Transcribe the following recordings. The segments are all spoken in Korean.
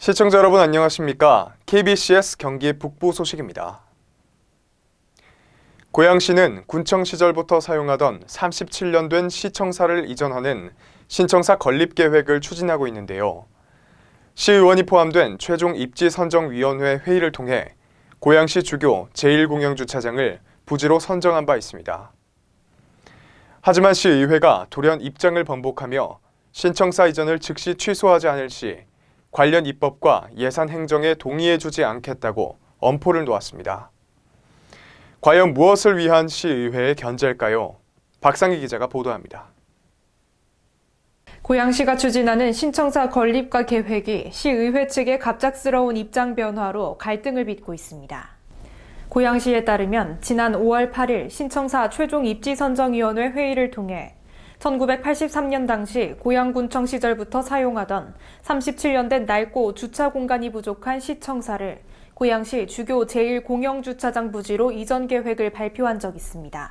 시청자 여러분 안녕하십니까? KBCS 경기 북부 소식입니다. 고양시는 군청 시절부터 사용하던 37년 된 시청사를 이전하는 신청사 건립 계획을 추진하고 있는데요. 시의원이 포함된 최종 입지 선정 위원회 회의를 통해 고양시 주교 제1공영주차장을 부지로 선정한 바 있습니다. 하지만 시의회가 돌연 입장을 번복하며 신청사 이전을 즉시 취소하지 않을 시 관련 입법과 예산 행정에 동의해주지 않겠다고 엄포를 놓았습니다. 과연 무엇을 위한 시의회의 견제일까요? 박상희 기자가 보도합니다. 고양시가 추진하는 신청사 건립과 계획이 시의회 측의 갑작스러운 입장 변화로 갈등을 빚고 있습니다. 고양시에 따르면 지난 5월 8일 신청사 최종 입지 선정위원회 회의를 통해 1983년 당시 고양군청 시절부터 사용하던 37년 된 낡고 주차 공간이 부족한 시청사를 고양시 주교 제1공영주차장 부지로 이전 계획을 발표한 적 있습니다.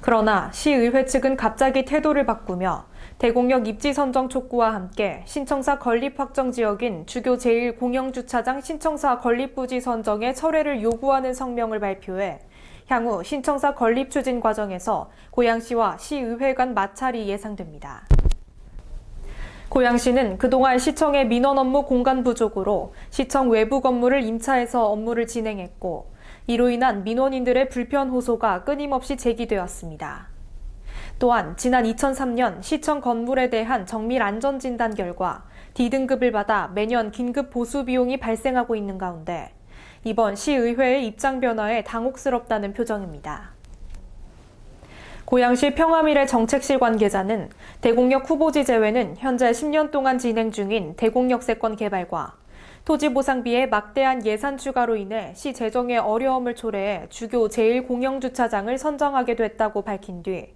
그러나 시의회 측은 갑자기 태도를 바꾸며 대공역 입지 선정 촉구와 함께 신청사 건립 확정 지역인 주교 제1공영주차장 신청사 건립 부지 선정의 철회를 요구하는 성명을 발표해 향후 신청사 건립 추진 과정에서 고양시와 시의회 간 마찰이 예상됩니다. 고양시는 그동안 시청의 민원 업무 공간 부족으로 시청 외부 건물을 임차해서 업무를 진행했고 이로 인한 민원인들의 불편 호소가 끊임없이 제기되었습니다. 또한 지난 2003년 시청 건물에 대한 정밀 안전 진단 결과 D등급을 받아 매년 긴급 보수 비용이 발생하고 있는 가운데 이번 시의회의 입장 변화에 당혹스럽다는 표정입니다. 고양시 평화미래 정책실 관계자는 대공역 후보지 제외는 현재 10년 동안 진행 중인 대공역세권 개발과 토지보상비의 막대한 예산 추가로 인해 시 재정에 어려움을 초래해 주교 제1공영주차장을 선정하게 됐다고 밝힌 뒤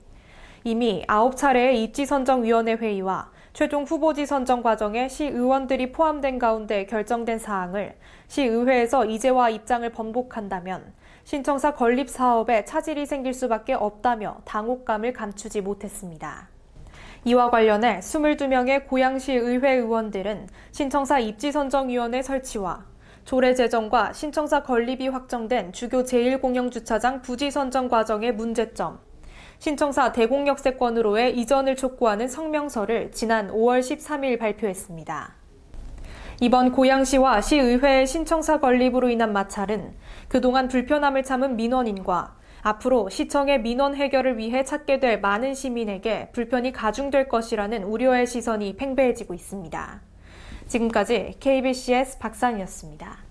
이미 9차례의 입지선정위원회 회의와 최종 후보지 선정 과정에 시 의원들이 포함된 가운데 결정된 사항을 시 의회에서 이제와 입장을 번복한다면 신청사 건립 사업에 차질이 생길 수밖에 없다며 당혹감을 감추지 못했습니다. 이와 관련해 22명의 고양시 의회 의원들은 신청사 입지 선정위원회 설치와 조례 제정과 신청사 건립이 확정된 주교 제1공영주차장 부지 선정 과정의 문제점, 신청사 대공역세권으로의 이전을 촉구하는 성명서를 지난 5월 13일 발표했습니다. 이번 고양시와 시의회의 신청사 건립으로 인한 마찰은 그동안 불편함을 참은 민원인과 앞으로 시청의 민원 해결을 위해 찾게 될 많은 시민에게 불편이 가중될 것이라는 우려의 시선이 팽배해지고 있습니다. 지금까지 KBCS 박상이었습니다.